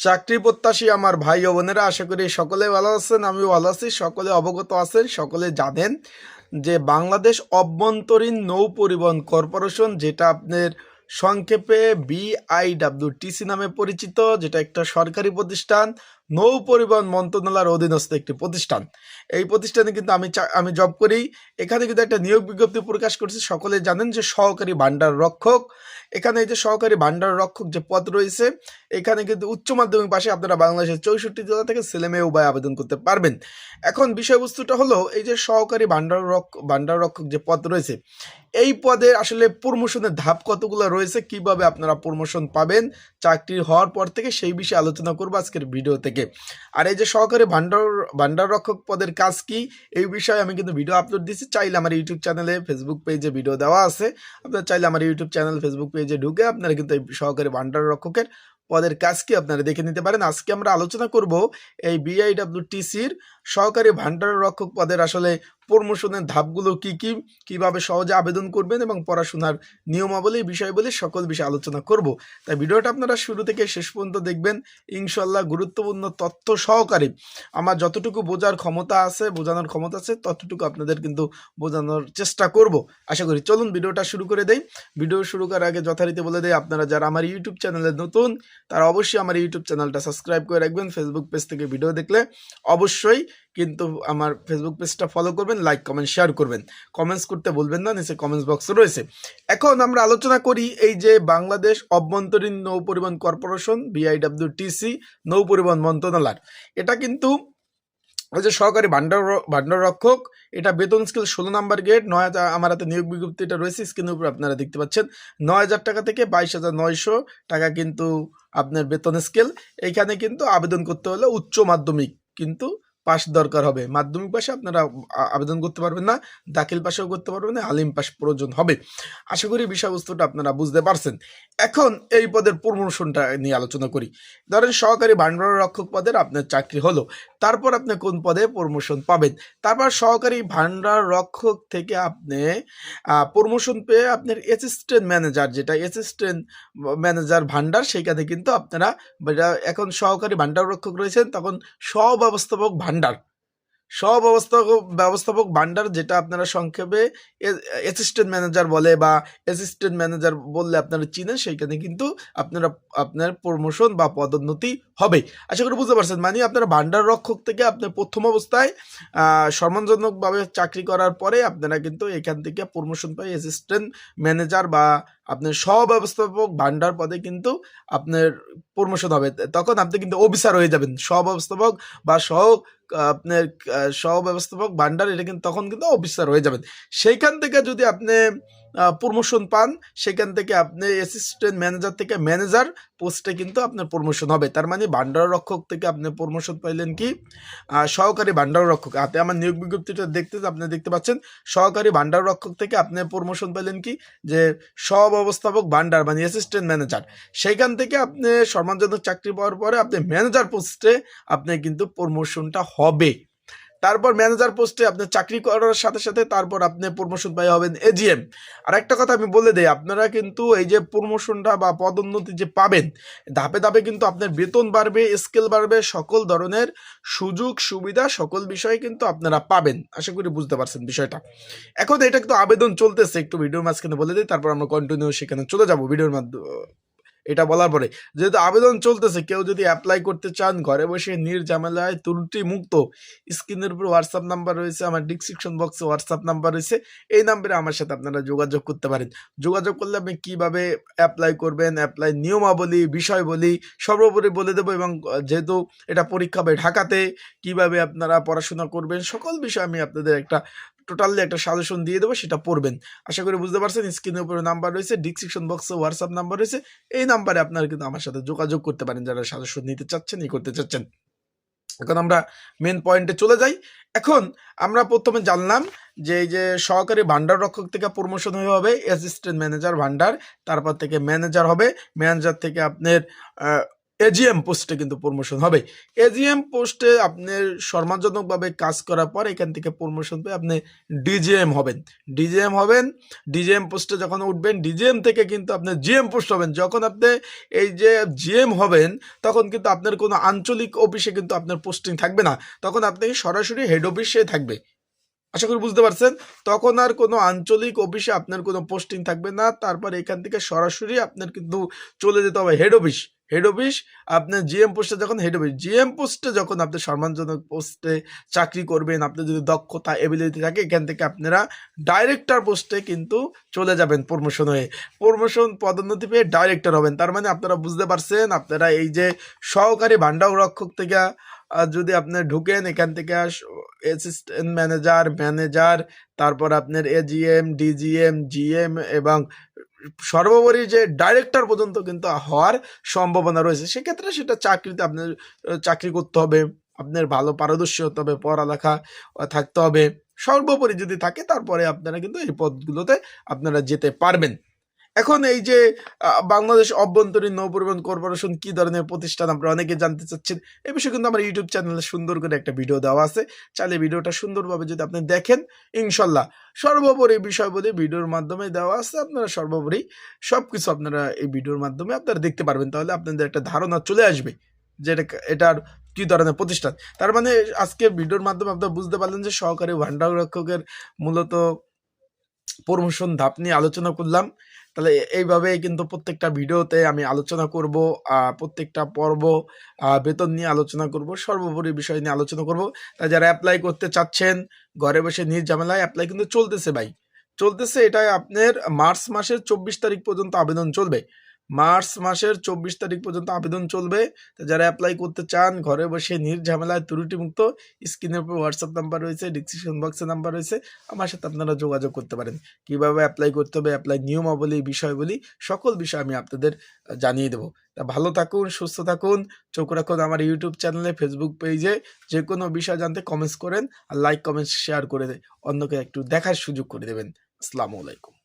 চাকরি প্রত্যাশী আমার ভাই ও বোনেরা, আশা করি সকলে ভালো আছেন, আমিও ভালো আছি, সকলে অবগত আছেন, সকলে জানেন যে বাংলাদেশ অভ্যন্তরীণ নৌ পরিবহন কর্পোরেশন, যেটা আপনার সংক্ষেপে বিআইডাব্লিউটিসি নামে পরিচিত, যেটা একটা সরকারি প্রতিষ্ঠান নৌ পরিবহন মন্ত্রণালয়ের অধীনস্থ একটি প্রতিষ্ঠান। এই প্রতিষ্ঠানে কিন্তু আমি আমি জব করি। এখানে কিন্তু একটা নিয়োগ বিজ্ঞপ্তি প্রকাশ করছে। সকলে জানেন যে সহকারী ভান্ডার রক্ষক। এখানে এই যে সহকারী ভান্ডার রক্ষক যে পদ রয়েছে, এখানে কিন্তু উচ্চ মাধ্যমিক পাশে আপনারা বাংলাদেশের চৌষট্টি জেলা থেকে ছেলে মেয়ে উভয় আবেদন করতে পারবেন। এখন বিষয়বস্তুটা হলো, এই যে সহকারী ভান্ডার রক্ষক ভান্ডার রক্ষক যে পদ রয়েছে, এই পদে আসলে প্রমোশনের ধাপ কতগুলো রয়েছে? কীভাবে আপনারা প্রমোশন পাবেন? চাকরি হওয়ার পর থেকে সেই বিষয়ে আলোচনা করব আজকের ভিডিও থেকে। আর এই যে সহকারী ভান্ডার ভান্ডার রক্ষক পদের কাজ কি? এই বিষয়ে আমি কিন্তু ভিডিও আপলোড দিচ্ছি চাইলে আমার ইউটিউব চ্যানেলে ফেসবুক পেজে ভিডিও দেওয়া আছে। আপনারা চাইলে আমার ইউটিউব চ্যানেল ফেসবুক পেজে ঢুকে আপনারা কিন্তু এই সহকারী ভান্ডার রক্ষকের পদের কাজ কি আপনারা দেখে নিতে পারেন। আজকে আমরা আলোচনা করব এই বিআইডাব্লিউটিসির সহকারী ভান্ডার রক্ষক পদের আসলে প্রমোশনের ধাপগুলো কি কি? কীভাবে সহজে আবেদন করবেন এবং পড়াশোনার নিয়মাবলী, বিষয়বলী সকল বিষয়ে আলোচনা করব। তাই ভিডিওটা আপনারা শুরু থেকে শেষ পর্যন্ত দেখবেন। ইনশাল্লাহ গুরুত্বপূর্ণ তথ্য সহকারে। আমার যতটুকু বোঝার ক্ষমতা আছে, বোঝানোর ক্ষমতা আছে, ততটুকু আপনাদের কিন্তু বোঝানোর চেষ্টা করব। আশা করি চলুন ভিডিওটা শুরু করে দেই। ভিডিও শুরু করার আগে যথারীতি বলে দেয় আপনারা যারা আমার ইউটিউব চ্যানেলে নতুন, তারা অবশ্যই আমার ইউটিউব চ্যানেলটা সাবস্ক্রাইব করে রাখবেন। ফেসবুক পেজ থেকে ভিডিও দেখলে অবশ্যই কিন্তু আমার ফেসবুক পেজটা ফলো করবেন লাইক কমেন্ট শেয়ার করবেন। কমেন্টস করতে বলবেন না, নিচে কমেন্টস বক্স রয়েছে। এখন আমরা আলোচনা করি এই যে বাংলাদেশ অভ্যন্তরীণ নৌ পরিবহন কর্পোরেশন বিআইডাব্লিউটিসি নৌ পরিবহন মন্ত্রণালয়। এটা কিন্তু ওই যে সহকারী ভান্ডার ভান্ডার রক্ষক, এটা বেতন স্কেল ষোলো নাম্বার গেট নয় হাজার, আমার হাতে নিয়োগ বিজ্ঞপ্তিটা রয়েছে স্ক্রিনের উপর আপনারা দেখতে পাচ্ছেন। নয় হাজার টাকা থেকে বাইশ হাজার নয়শো টাকা কিন্তু আপনার বেতন স্কেল এইখানে কিন্তু আবেদন করতে হলে উচ্চ মাধ্যমিক কিন্তু পাস দরকার হবে। মাধ্যমিক পাশে আপনারা আবেদন করতে পারবেন না, দাখিল পাশেও করতে পারবেন না, আলিম পাশ প্রয়োজন হবে। আশা করি বিষয়বস্তুটা আপনারা বুঝতে পারছেন। এখন এই পদের প্রমোশনটা নিয়ে আলোচনা করি। ধরেন সহকারী ভান্ডার রক্ষক পদের আপনার চাকরি হলো। তারপর আপনি কোন পদে প্রমোশন পাবেন? তারপর সহকারী ভান্ডার রক্ষক থেকে আপনি প্রমোশন পেয়ে আপনার অ্যাসিস্ট্যান্ট ম্যানেজার যেটা অ্যাসিস্ট্যান্ট ম্যানেজার ভান্ডার, সেইখানে কিন্তু আপনারা এখন সহকারী ভান্ডার রক্ষক রয়েছেন, তখন সহব্যবস্থাপক ভান্ডার। সহব্যবস্থাপক ব্যবস্থাপক ভান্ডার যেটা আপনারা সংক্ষেপে অ্যাসিস্ট্যান্ট ম্যানেজার বলে বা অ্যাসিস্ট্যান্ট ম্যানেজার বললে আপনারা চিনেন, সেইখানে কিন্তু আপনারা, আপনার প্রমোশন বা পদোন্নতি হবে। আশা করি বুঝতে পারছেন। মানে আপনারা ভান্ডার রক্ষক থেকে আপনার প্রথম অবস্থায় সম্মানজনকভাবে চাকরি করার পরে আপনারা কিন্তু এখান থেকে প্রমোশন পাই অ্যাসিস্ট্যান্ট ম্যানেজার বা আপনার সহব্যবস্থাপক ভান্ডার পদে কিন্তু আপনার প্রমোশন হবে। তখন আপনি কিন্তু অফিসার হয়ে যাবেন। সহব্যবস্থাপক বা সহ আপনার আহ, ব্যবস্থাপক ভান্ডার এটা কিন্তু তখন কিন্তু অফিসার হয়ে যাবেন। সেইখান থেকে যদি আপনি প্রমোশন পান, সেখান থেকে আপনি অ্যাসিস্ট্যান্ট ম্যানেজার থেকে ম্যানেজার পোস্টে কিন্তু আপনার প্রমোশন হবে। তার মানে ভান্ডার রক্ষক থেকে আপনি প্রমোশন পাইলেন কি? সহকারী ভান্ডার রক্ষক। হাতে আমার নিয়োগ বিজ্ঞপ্তিটা দেখতে, আপনি দেখতে পাচ্ছেন, সহকারী ভান্ডার রক্ষক থেকে আপনি প্রমোশন পাইলেন কি? যে সহব্যবস্থাপক ভান্ডার মানে অ্যাসিস্ট্যান্ট ম্যানেজার সেইখান থেকে আপনি সম্মানজনক চাকরি পাওয়ার পরে আপনি ম্যানেজার পোস্টে আপনি কিন্তু প্রমোশনটা হবে। তারপর ম্যানেজার পোস্টে আপনি চাকরি করার সাথে সাথে তারপর আপনি প্রমোশন পাই হবেন এজিএম আর একটা কথা আমি বলে দিই, আপনারা কিন্তু এই যে প্রমোশনটা বা পদোন্নতি যে পাবেন, ধাপে ধাপে কিন্তু আপনার বেতন বাড়বে স্কেল বাড়বে, সকল ধরনের সুযোগ, সুবিধা, সকল বিষয়ে কিন্তু আপনারা পাবেন। আশা করি বুঝতে পারছেন বিষয়টা। এখন এটা কিন্তু আবেদন চলতেছে, একটু ভিডিওর মাঝখানে বলে দিই, তারপর আমরা কন্টিনিউ সেখানে চলে যাব ভিডিওর মাধ্যমে। এটা বলার পরে, যেহেতু আবেদন চলতেছে, কেউ যদি অ্যাপ্লাই করতে চান, ঘরে বসে নির্ঝামেলায় ত্রুটি মুক্ত স্ক্রিনের উপর হোয়াটসঅ্যাপ নাম্বার রয়েছে, আমার ডিসক্রিপশন বক্সে হোয়াটসঅ্যাপ নাম্বার রয়েছে, এই নাম্বারে আমার সাথে আপনারা যোগাযোগ করতে পারেন। যোগাযোগ করলে আপনি কীভাবে অ্যাপ্লাই করবেন অ্যাপ্লাই নিয়মাবলী, বিষয়বলী সর্বোপরি বলে দেবো এবং যেহেতু এটা পরীক্ষা হবে ঢাকাতে, কীভাবে আপনারা পড়াশোনা করবেন, সকল বিষয় আমি আপনাদের একটা টোটালি একটা সাজেশন দিয়ে দেবো, সেটা পড়বেন। আশা করি বুঝতে পারছেন স্ক্রিনের উপরে নাম্বার রয়েছে ডিসক্রিপশন বক্সে হোয়াটসঅ্যাপ নাম্বার রয়েছে। এই নাম্বারে আপনারা কিন্তু আমার সাথে যোগাযোগ করতে পারেন, যারা সাজেশন নিতে চাচ্ছেন, এই করতে চাচ্ছেন। এখন আমরা মেন পয়েন্টে চলে যাই। এখন আমরা প্রথমে জানলাম যে এই যে সহকারী ভান্ডার রক্ষক থেকে প্রমোশন হয়ে হবে অ্যাসিস্ট্যান্ট ম্যানেজার ভান্ডার, তারপর থেকে ম্যানেজার হবে। ম্যানেজার থেকে আপনার এজিএম পোস্টে কিন্তু প্রমোশন হবে। এজিএম পোস্টে আপনার সম্মানজনকভাবে কাজ করার পর এখান থেকে প্রমোশন পেয়ে আপনি ডিজিএম হবেন। ডিজিএম হবেন ডিজিএম পোস্টে যখন উঠবেন ডিজিএম থেকে কিন্তু আপনি জিএম পোস্ট হবেন। যখন আপনি এই যে জিএম হবেন, তখন কিন্তু আপনার কোনো আঞ্চলিক অফিসে কিন্তু আপনার পোস্টিং থাকবে না। তখন আপনি সরাসরি হেড অফিসে থাকবে। আশা করি বুঝতে পারছেন? তখন আর কোনো আঞ্চলিক অফিসে আপনার কোনো পোস্টিং থাকবে না। তারপর এখান থেকে সরাসরি আপনার কিন্তু চলে যেতে হবে হেড অফিস হেড অফিস আপনার জিএম পোস্টে যখন হেড অফিস জিএম পোস্টে যখন আপনি সম্মানজনক পোস্টে চাকরি করবেন, আপনার যদি দক্ষতা এবিলিটি থাকে, এখান থেকে আপনারা ডাইরেক্টর পোস্টে কিন্তু চলে যাবেন প্রমোশন হয়ে। প্রমোশন পদোন্নতি পেয়ে ডাইরেক্টর হবেন। তার মানে আপনারা বুঝতে পারছেন, আপনারা এই যে সহকারী ভান্ডার রক্ষক থেকে যদি আপনি ঢুকেন, এখান থেকে অ্যাসিস্ট্যান্ট ম্যানেজার ম্যানেজার তারপর আপনার এজিএম ডিজিএম জিএম এবং সর্বোপরি যে ডাইরেক্টর পর্যন্ত কিন্তু হওয়ার সম্ভাবনা রয়েছে, সেক্ষেত্রে সেটা চাকরিতে আপনার চাকরি করতে হবে, আপনার ভালো পারদর্শী হতে হবে, পড়ালেখা থাকতে হবে। সর্বোপরি যদি থাকে, তারপরে আপনারা কিন্তু এই পদগুলোতে আপনারা যেতে পারবেন। এখন এই যে বাংলাদেশ অভ্যন্তরীণ নৌ পরিবহন কর্পোরেশন কি ধরনের প্রতিষ্ঠান আপনারা অনেকে জানতে চাচ্ছেন এই বিষয়ে কিন্তু আমার ইউটিউব চ্যানেলে সুন্দর করে একটা ভিডিও দেওয়া আছে। চাইলে ভিডিওটা সুন্দরভাবে যদি আপনি দেখেন, ইনশাল্লাহ সর্বোপরি বিষয়বলী ভিডিওর মাধ্যমে দেওয়া আছে। আপনারা সর্বোপরি সব কিছু আপনারা এই ভিডিওর মাধ্যমে আপনারা দেখতে পারবেন। তাহলে আপনাদের একটা ধারণা চলে আসবে যে এটা এটার কি ধরনের প্রতিষ্ঠান। তার মানে আজকে ভিডিওর মাধ্যমে আপনারা বুঝতে পারলেন যে সহকারী ভান্ডার রক্ষকের মূলত প্রমোশন ধাপ নিয়ে আলোচনা করলাম। তাহলে এইভাবে কিন্তু প্রত্যেকটা ভিডিওতে আমি আলোচনা করব প্রত্যেকটা পর্ব বেতন নিয়ে আলোচনা করব, সর্বোপরি বিষয় নিয়ে আলোচনা করব। তাই যারা অ্যাপ্লাই করতে চাচ্ছেন, ঘরে বসে নিজ ঝামেলায় অ্যাপ্লাই কিন্তু চলতেছে ভাই। চলতেছে এটা আপনার মার্চ মাসের চব্বিশ তারিখ পর্যন্ত আবেদন চলবে। মার্চ মাসের চব্বিশ তারিখ পর্যন্ত আবেদন চলবে। যারা অ্যাপ্লাই করতে চান, ঘরে বসে নির্ঝামেলায় ত্রুটিমুক্ত, স্ক্রিনের উপর হোয়াটসঅ্যাপ নাম্বার রয়েছে ডিসক্রিপশন বক্সে নাম্বার রয়েছে, আমার সাথে আপনারা যোগাযোগ করতে পারেন। কীভাবে অ্যাপ্লাই করতে হবে অ্যাপ্লাই নিয়মাবলী, বিষয়বলী, সকল বিষয় আমি আপনাদের জানিয়ে দেবো। তা ভালো থাকুন, সুস্থ থাকুন, চোখ রাখুন আমার ইউটিউব চ্যানেলে ফেসবুক পেজে যে কোনো বিষয় জানতে কমেন্টস করেন আর লাইক কমেন্টস শেয়ার করে অন্যকে একটু দেখার সুযোগ করে দেবেন। আসসালামু আলাইকুম।